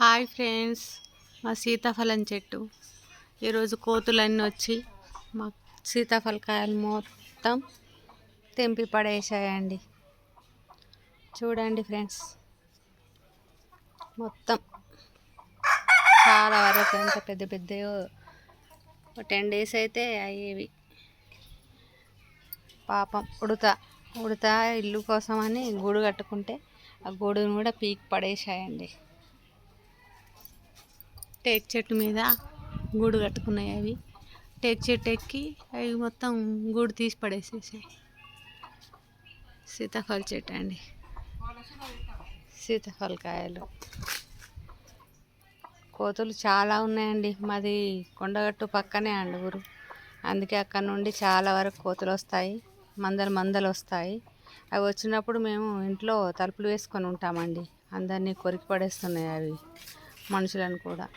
Hi friends మా సీతాఫలం చెట్టు. ఈరోజు కోతులన్నీ వచ్చి మా సీతాఫలకాయలు మొత్తం తెంపి పడేసాయండి చూడండి ఫ్రెండ్స్ మొత్తం చాలా వరకు ఎంత పెద్ద పెద్ద టెన్ డేస్ అయితే అయ్యేవి. పాపం ఉడత ఉడత ఇల్లు కోసమని గూడు కట్టుకుంటే ఆ గూడును కూడా పీక్ పడేసాయండి టేక్ చెట్టు మీద గూడు కట్టుకున్నాయి అవి. టేక్ చెట్టు ఎక్కి అవి మొత్తం గూడు తీసి పడేసేసాయి. సీతాఫల చెట్టు అండి. సీతాఫల కాయలు. కోతులు చాలా ఉన్నాయండి. మాది కొండగట్టు పక్కనే అండి ఊరు. అందుకే అక్కడ నుండి చాలా వరకు కోతులు వస్తాయి. మందలు మందలు వస్తాయి. అవి వచ్చినప్పుడు మేము ఇంట్లో తలుపులు వేసుకొని ఉంటామండి. అందరినీ కొరికి పడేస్తున్నాయి అవి. మనుషులను కూడా.